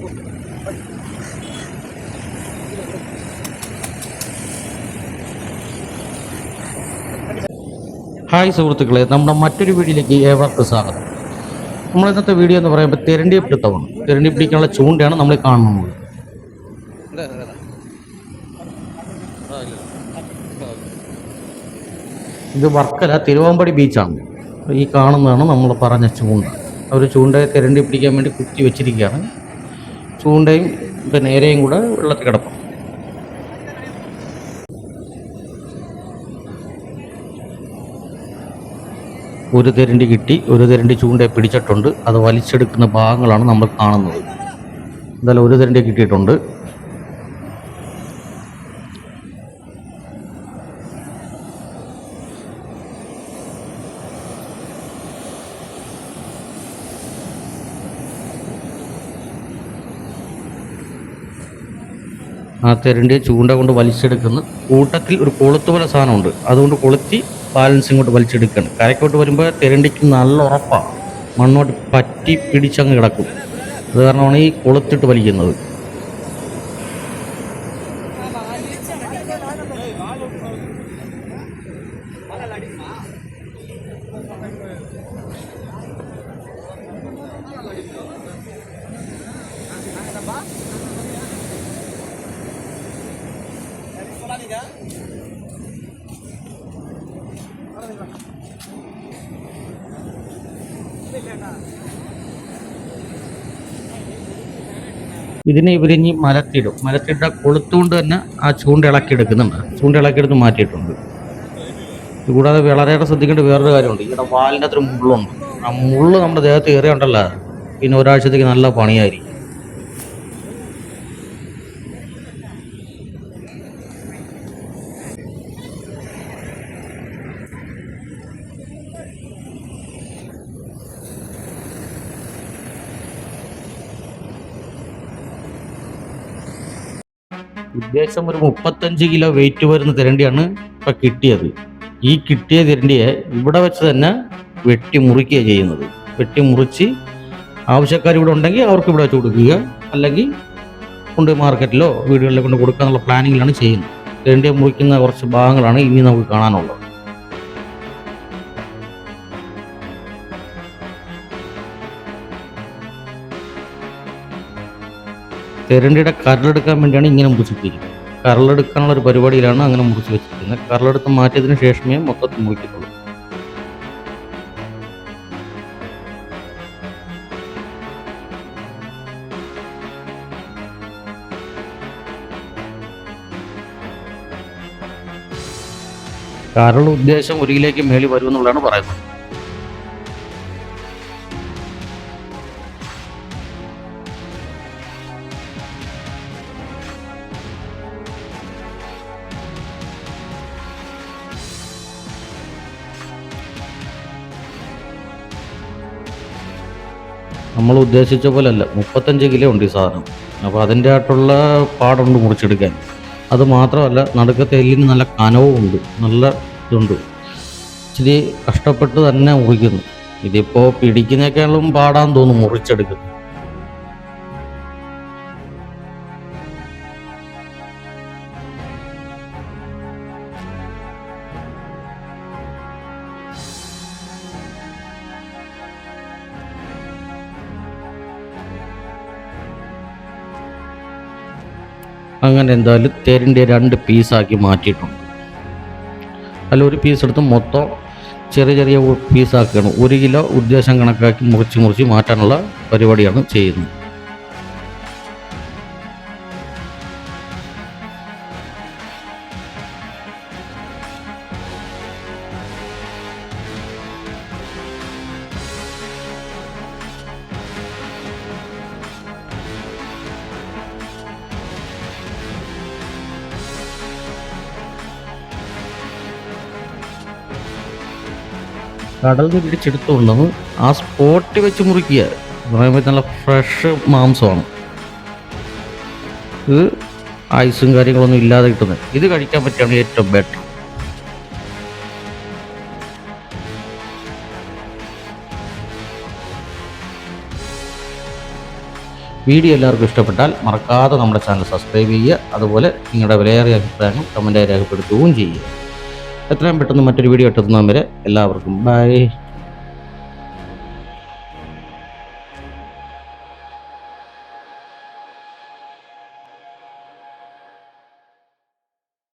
Hi സുഹൃത്തുക്കളെ നമ്മുടെ മറ്റൊരു വീഡിയോയിലേക്ക് ഏവർക്ക് സ്വാഗതം. നമ്മൾ ഇന്നത്തെ വീഡിയോ എന്ന് പറയുമ്പോൾ തെരണ്ടി പിടുത്തമാണ്. തെരണ്ടി പിടിക്കാനുള്ള ചൂണ്ടയാണ് നമ്മൾ കാണുന്നത്. ഇത് വർക്കല തിരുവാമ്പടി ബീച്ചാണ്. ഈ കാണുന്നതാണ് നമ്മൾ പറഞ്ഞ ചൂണ്ട. അവർ ചൂണ്ടയെ തിരണ്ടി പിടിക്കാൻ വേണ്ടി കുത്തി വെച്ചിരിക്കുകയാണ്. ചൂണ്ടയും പിന്നെ നേരെയും കൂടെ വെള്ളത്തിൽ കിടക്കും. ഒരു തെരണ്ടി കിട്ടി ഒരു തെരണ്ടി ചൂണ്ടയെ പിടിച്ചിട്ടുണ്ട്. അത് വലിച്ചെടുക്കുന്ന ഭാഗങ്ങളാണ് നമ്മൾ കാണുന്നത്. എന്തായാലും ഒരു തെരണ്ടി കിട്ടിയിട്ടുണ്ട്. ആ തെരണ്ടി ചൂണ്ട കൊണ്ട് വലിച്ചെടുക്കുന്ന കൂട്ടത്തിൽ ഒരു കൊളുത്ത് പോലെ സാധനമുണ്ട്. അതുകൊണ്ട് കൊളുത്തി ബാലൻസ് ഇങ്ങോട്ട് വലിച്ചെടുക്കുകയാണ്. കരക്കോട്ട് വരുമ്പോൾ തെരണ്ടിക്ക് നല്ല ഉറപ്പാണ് മണ്ണോട്ട് പറ്റി പിടിച്ചങ്ങ് കിടക്കും. അത് കാരണമാണ് ഈ കൊളുത്തിട്ട് വലിക്കുന്നത്. ഇതിനെ ഇവരിഞ്ഞ് മലത്തിടും. മലത്തിട്ട കൊളുത്തുകൊണ്ട് തന്നെ ആ ചൂണ്ട ഇളക്കി എടുക്കുന്നുണ്ട് ചൂണ്ട ഇളക്കിയെടുത്ത് മാറ്റിയിട്ടുണ്ട്. ഇതുകൂടാതെ കൂടാതെ വളരെയേറെ ശ്രദ്ധിക്കേണ്ട വേറൊരു കാര്യമുണ്ട്. ഇവിടെ വാലിന്റെ അത്ര മുള്ളുണ്ട്. ആ മുള്ള് നമ്മുടെ ദേഹത്ത് കയറിയുണ്ടല്ലോ പിന്നെ ഒരാഴ്ചത്തേക്ക് നല്ല പണിയായിരിക്കും. ഉദ്ദേശം ഒരു മുപ്പത്തഞ്ച് കിലോ വെയിറ്റ് വരുന്ന തിരണ്ടിയാണ് ഇപ്പൊ കിട്ടിയത്. ഈ കിട്ടിയ തിരണ്ടിയെ ഇവിടെ വെച്ച് തന്നെ വെട്ടി മുറിക്കുക ചെയ്യുന്നത്. വെട്ടി മുറിച്ച് ആവശ്യക്കാർ ഇവിടെ ഉണ്ടെങ്കിൽ അവർക്ക് ഇവിടെ വെച്ച് കൊടുക്കുക. അല്ലെങ്കിൽ കൊണ്ട് മാർക്കറ്റിലോ വീടുകളിലോ കൊണ്ട് കൊടുക്കുക എന്നുള്ള പ്ലാനിങ്ങിലാണ് ചെയ്യുന്നത്. തിരണ്ടിയെ മുറിക്കുന്ന കുറച്ച് ഭാഗങ്ങളാണ് ഇനി നമുക്ക് കാണാനുള്ളത്. തെരണ്ടിയുടെ കരളെടുക്കാൻ വേണ്ടിയാണ് ഇങ്ങനെ മുറിച്ചിട്ടിരിക്കുന്നത്. കരളെടുക്കാനുള്ള ഒരു പരിപാടിയിലാണ് അങ്ങനെ മുറിച്ച് വെച്ചിരിക്കുന്നത്. കരളെടുത്ത് മാറ്റിയതിന് ശേഷമേ മൊത്തത്തിൽ മുറിക്കത്തുള്ളൂ. കരൾ ഉദ്ദേശം ഒരിയിലേക്ക് മേളി വരുമെന്നുള്ളതാണ് പറയുന്നത്. നമ്മൾ ഉദ്ദേശിച്ച പോലെ അല്ല മുപ്പത്തഞ്ച് കിലോ ഉണ്ട് ഈ സാധനം. അപ്പോൾ അതിന്റെ ആയിട്ടുള്ള പാടുണ്ട് മുറിച്ചെടുക്കാൻ. അത് മാത്രമല്ല നടുക്കത്തെ എല്ലിന് നല്ല കനവും ഉണ്ട്. നല്ല ഇതുണ്ട്. ഇച്ചിരി കഷ്ടപ്പെട്ട് തന്നെ മുറിക്കുന്നു. ഇതിപ്പോൾ പിടിക്കുന്നേക്കാളും പാടാൻ തോന്നും മുറിച്ചെടുക്കുന്നു അങ്ങനെ എന്തായാലും തേരിന്റെ രണ്ട് പീസാക്കി മാറ്റിയിട്ടുണ്ട്. അല്ല ഒരു പീസ് എടുത്ത് മൊത്തം ചെറിയ ചെറിയ പീസാക്കുകയാണ് ഒരു കിലോ ഉദ്ദേശം കണക്കാക്കി മുറിച്ച് മുറിച്ച് മാറ്റാനുള്ള പരിപാടിയാണ് ചെയ്യുന്നത്. കടൽ പിടിച്ചെടുത്തുള്ളത് ആ സ്പോട്ടിൽ വെച്ച് മുറിക്കുക പറയുമ്പോൾ നല്ല ഫ്രഷ് മാംസമാണ്. ഇത് ഐസും കാര്യങ്ങളൊന്നും ഇല്ലാതെ കിട്ടുന്നത്. ഇത് കഴിക്കാൻ പറ്റുകയാണ് ഏറ്റവും ബെറ്റർ വീഡിയോ എല്ലാവർക്കും ഇഷ്ടപ്പെട്ടാൽ മറക്കാതെ നമ്മുടെ ചാനൽ സബ്സ്ക്രൈബ് ചെയ്യുക. അതുപോലെ നിങ്ങളുടെ വിലയേറിയ അഭിപ്രായങ്ങൾ കമന്റായി രേഖപ്പെടുത്തുകയും ചെയ്യുക. എത്രയും പെട്ടെന്ന് മറ്റൊരു വീഡിയോ എത്തുന്നവരെ എല്ലാവർക്കും ബൈ.